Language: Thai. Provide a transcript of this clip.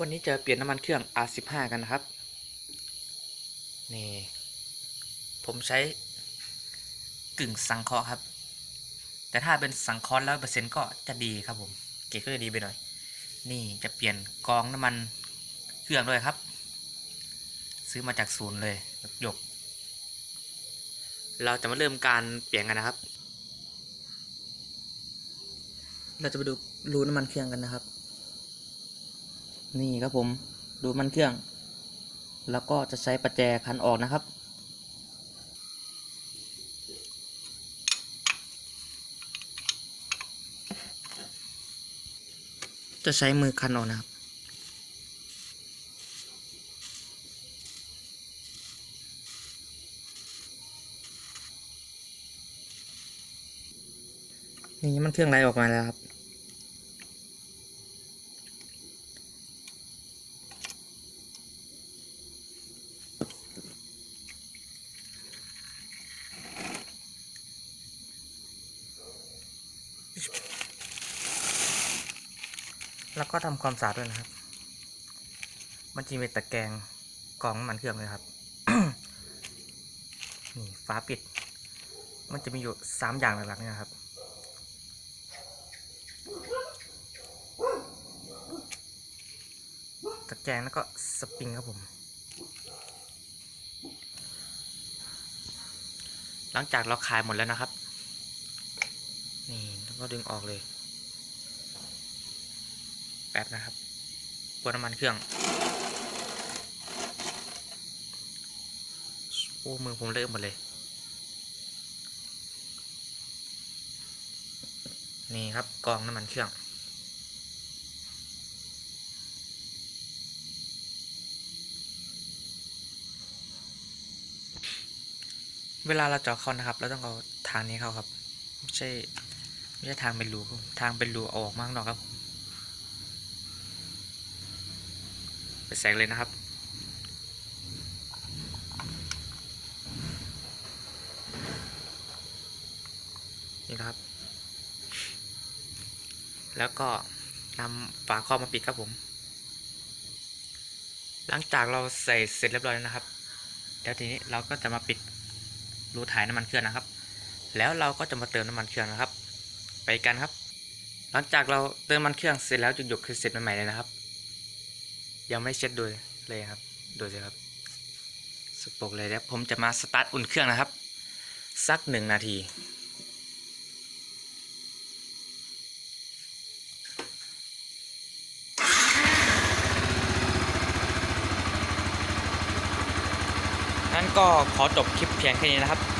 วันนี้จะเปลี่ยนน้ำมันเครื่อง R15 กันนะครับ นี่ ผมใช้กึ่งสังเคราะห์ครับ แต่ถ้าเป็นสังเคราะห์แล้วเปอร์เซ็นต์ก็จะดีครับผม เกรดก็จะดีไปหน่อย นี่จะเปลี่ยนกองน้ำมันเครื่องด้วยครับ ซื้อมาจากศูนย์เลยหยก เราจะมาเริ่มการเปลี่ยนกันนะครับ เราจะไปดูรูน้ำมันเครื่องกันนะครับ นี่ครับผมดูมันเครื่อง แล้วก็จะใช้ประแจคันออกนะครับ จะใช้มือคันออกนะครับนี่มันเครื่องไหลออกมาแล้วครับ แล้วก็ทำความสะอาดด้วยนะครับ มันจะมีตะแกรงกองมันเครื่องเลยครับ นี่ฝาปิด มันจะมีอยู่สามอย่างหลักๆนี่นะครับ ตะแกรงแล้วก็สปริงครับผม หลังจากเราคลายหมดแล้วนะครับ นี่แล้วก็ดึงออกเลย แป๊บนะครับปวดน้ำมันเครื่องโอ้มือผมเลอะหมดเลย นี่ครับกองน้ำมันเครื่องเวลาเราเจาะเข้านะครับ เราต้องเอาทางนี้เข้าครับ ไม่ใช่ ไม่ใช่ทางเป็นรูทางเป็นรูออกมากนอกครับผมไปแสงเลยนะครับนี่นะครับ แล้วก็นำฝาครอบมาปิดครับผม หลังจากเราใส่เสร็จเรียบร้อยแล้วนะครับ แล้วทีนี้เราก็จะมาปิดรูถ่ายน้ำมันเครื่องนะครับ แล้วเราก็จะมาเติมน้ำมันเครื่องนะครับ ไปกันครับ หลังจากเราเติมมันเครื่องเสร็จแล้วจุดหยกคือเสร็จใหม่ๆเลยนะครับ ยังไม่เช็ดดูเลยครับดูสิครับสกปกเลยแล้วผมจะมาสตาร์ทอุ่นเครื่องนะครับ สักหนึ่งนาที นั้นก็ขอจบคลิปเพียงแค่นี้นะครับ